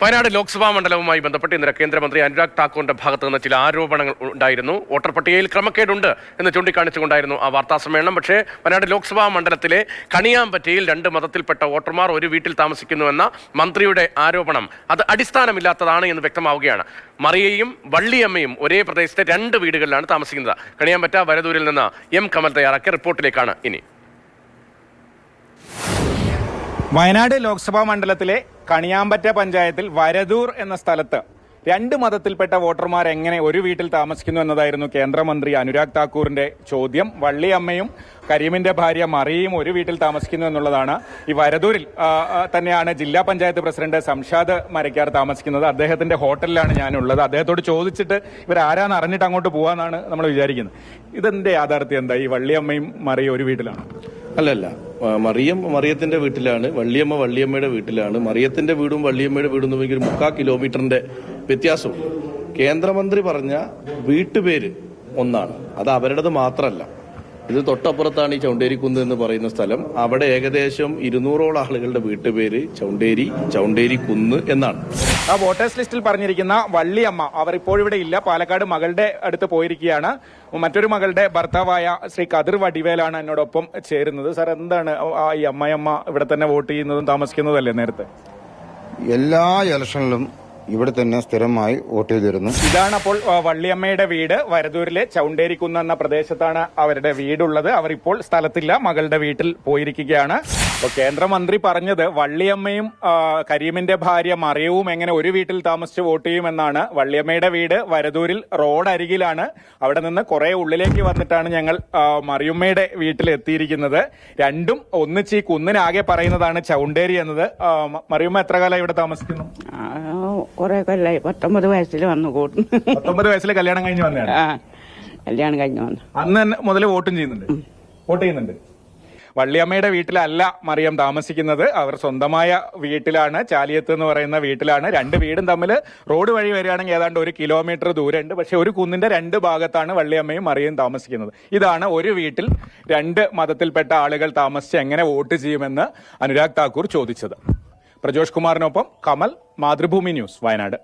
വയനാട് ലോക്സഭാ മണ്ഡലവുമായി ബന്ധപ്പെട്ട് ഇന്നലെ കേന്ദ്രമന്ത്രി അനുരാഗ് ഠാക്കൂറിന്റെ ഭാഗത്ത് നിന്ന് ചില ആരോപണങ്ങൾ ഉണ്ടായിരുന്നു. വോട്ടർ പട്ടികയിൽ ക്രമക്കേടുണ്ട് എന്ന് ചൂണ്ടിക്കാണിച്ചുകൊണ്ടായിരുന്നു ആ വാർത്താ സമ്മേളനം. പക്ഷേ വയനാട് ലോക്സഭാ മണ്ഡലത്തിലെ കണിയാമ്പറ്റയിൽ രണ്ട് മതത്തിൽപ്പെട്ട വോട്ടർമാർ ഒരു വീട്ടിൽ താമസിക്കുന്നുവെന്ന മന്ത്രിയുടെ ആരോപണം അത് അടിസ്ഥാനമില്ലാത്തതാണ് എന്ന് വ്യക്തമാവുകയാണ്. മറിയയും വള്ളിയമ്മയും ഒരേ പ്രദേശത്തെ രണ്ട് വീടുകളിലാണ് താമസിക്കുന്നത്. കണിയാമ്പറ്റ വരദൂരിൽ നിന്ന് എം. കമൽ തയ്യാറാക്കിയ റിപ്പോർട്ടിലേക്കാണ് ഇനി. വയനാട് ലോക്സഭാ മണ്ഡലത്തിലെ കണിയാമ്പറ്റ പഞ്ചായത്തിൽ വരദൂർ എന്ന സ്ഥലത്ത് രണ്ട് മതത്തിൽപ്പെട്ട വോട്ടർമാർ എങ്ങനെ ഒരു വീട്ടിൽ താമസിക്കുന്നു എന്നതായിരുന്നു കേന്ദ്രമന്ത്രി അനുരാഗ് താക്കൂറിന്റെ ചോദ്യം. വള്ളിയമ്മയും കരീമിന്റെ ഭാര്യ മറിയയും ഒരു വീട്ടിൽ താമസിക്കുന്നു എന്നുള്ളതാണ്. ഈ വരദൂരിൽ തന്നെയാണ് ജില്ലാ പഞ്ചായത്ത് പ്രസിഡന്റ് സംഷാദ് മരക്കാർ താമസിക്കുന്നത്. അദ്ദേഹത്തിന്റെ ഹോട്ടലിലാണ് ഞാനുള്ളത്. അദ്ദേഹത്തോട് ചോദിച്ചിട്ട് ഇവർ ഇവരാരാന്ന് അറിഞ്ഞിട്ട് അങ്ങോട്ട് പോവാന്നാണ് നമ്മൾ വിചാരിക്കുന്നത്. ഇതിന്റെ യാഥാർത്ഥ്യം എന്താ? ഈ വള്ളിയമ്മയും മറിയും ഒരു വീട്ടിലാണ്? അല്ലല്ല. മറിയം മറിയത്തിന്റെ വീട്ടിലാണ് വള്ളിയമ്മ വള്ളിയമ്മയുടെ വീട്ടിലാണ്. മറിയത്തിന്റെ വീടും വള്ളിയമ്മയുടെ വീടും തമ്മിൽ മുക്കാ കിലോമീറ്ററിന്റെ വ്യത്യാസമുണ്ട്. കേന്ദ്രമന്ത്രി പറഞ്ഞ വീട്ടുപേര് ഒന്നാണ്. അത് അവരുടേത് മാത്രമല്ല. ഇത് തൊട്ടപ്പുറത്താണ് ഈ ചൗണ്ടേരിക്കുന്ന് എന്ന് പറയുന്ന സ്ഥലം. അവിടെ ഏകദേശം ഇരുന്നൂറോളം ആളുകളുടെ വീട്ടുപേര് ചൗണ്ടേരി ചൗണ്ടേരി കുന്ന് എന്നാണ്. ആ വോട്ടേഴ്സ് ലിസ്റ്റിൽ പറഞ്ഞിരിക്കുന്ന വള്ളിയമ്മ അവർ ഇപ്പോഴിവിടെ ഇല്ല. പാലക്കാട് മകളുടെ അടുത്ത് പോയിരിക്കുകയാണ്. മറ്റൊരു മകളുടെ ഭർത്താവായ ശ്രീ കതിർ വടിവേലാണ് എന്നോടൊപ്പം ചേരുന്നത്. സാർ എന്താണ് ആ ഈ അമ്മയമ്മ ഇവിടെ തന്നെ വോട്ട് ചെയ്യുന്നതും താമസിക്കുന്നതല്ലേ നേരത്തെ? എല്ലാ ഇലക്ഷനിലും ഇവിടെ തന്നെ സ്ഥിരമായി വോട്ട് ചെയ്തിരുന്നു. ഇതാണ് അപ്പോൾ വള്ളിയമ്മയുടെ വീട്. വരദൂരിലെ ചൗണ്ടേരിക്കുന്ന് എന്ന പ്രദേശത്താണ് അവരുടെ വീടുള്ളത്. അവർ ഇപ്പോൾ സ്ഥലത്തില്ല മകളുടെ വീട്ടിൽ പോയിരിക്കുകയാണ്. അപ്പോൾ കേന്ദ്രമന്ത്രി പറഞ്ഞത് വള്ളിയമ്മയും കരീമിന്റെ ഭാര്യ മറിയവും എങ്ങനെ ഒരു വീട്ടിൽ താമസിച്ച് വോട്ട് ചെയ്യുമെന്നാണ് വള്ളിയമ്മയുടെ വീട് വരദൂരിൽ റോഡ് അരികിലാണ്. അവിടെ നിന്ന് കുറെ ഉള്ളിലേക്ക് വന്നിട്ടാണ് ഞങ്ങൾ മറിയമ്മയുടെ വീട്ടിൽ എത്തിയിരിക്കുന്നത്. രണ്ടും ഒന്നിച്ച് ഈ കുന്നിനാകെ പറയുന്നതാണ് ചൗണ്ടേരി എന്നത്. മറിയമ്മ എത്ര കാലം ഇവിടെ താമസിക്കുന്നു? കുറെ കൊല്ലായി. പത്തൊമ്പത് വയസ്സിൽ വന്നു കൂട്ടും. പത്തൊമ്പത് വയസ്സിൽ കല്യാണം കഴിഞ്ഞ് വന്നതാണ്. ആ കല്യാണം കഴിഞ്ഞു വന്നു. അന്ന് തന്നെ മുതൽ വോട്ടും ചെയ്യുന്നുണ്ട്. വോട്ട് ചെയ്യുന്നുണ്ട്. വള്ളിയമ്മയുടെ വീട്ടിലല്ല മറിയം താമസിക്കുന്നത്. അവർ സ്വന്തമായ വീട്ടിലാണ് ചാലിയത്ത് എന്ന് പറയുന്ന വീട്ടിലാണ്. രണ്ട് വീടും തമ്മിൽ റോഡ് വഴി വരികയാണെങ്കിൽ ഏതാണ്ട് ഒരു കിലോമീറ്റർ ദൂരമുണ്ട്. പക്ഷെ ഒരു കുന്നിന്റെ രണ്ട് ഭാഗത്താണ് വള്ളിയമ്മയും മറിയം താമസിക്കുന്നത്. ഇതാണ് ഒരു വീട്ടിൽ രണ്ട് മതത്തിൽപ്പെട്ട ആളുകൾ താമസിച്ച് എങ്ങനെ വോട്ട് ചെയ്യുമെന്ന് അനുരാഗ് താക്കൂർ ചോദിച്ചത്. പ്രജോഷ് കുമാറിനൊപ്പം കമൽ മാതൃഭൂമി ന്യൂസ് വയനാട്.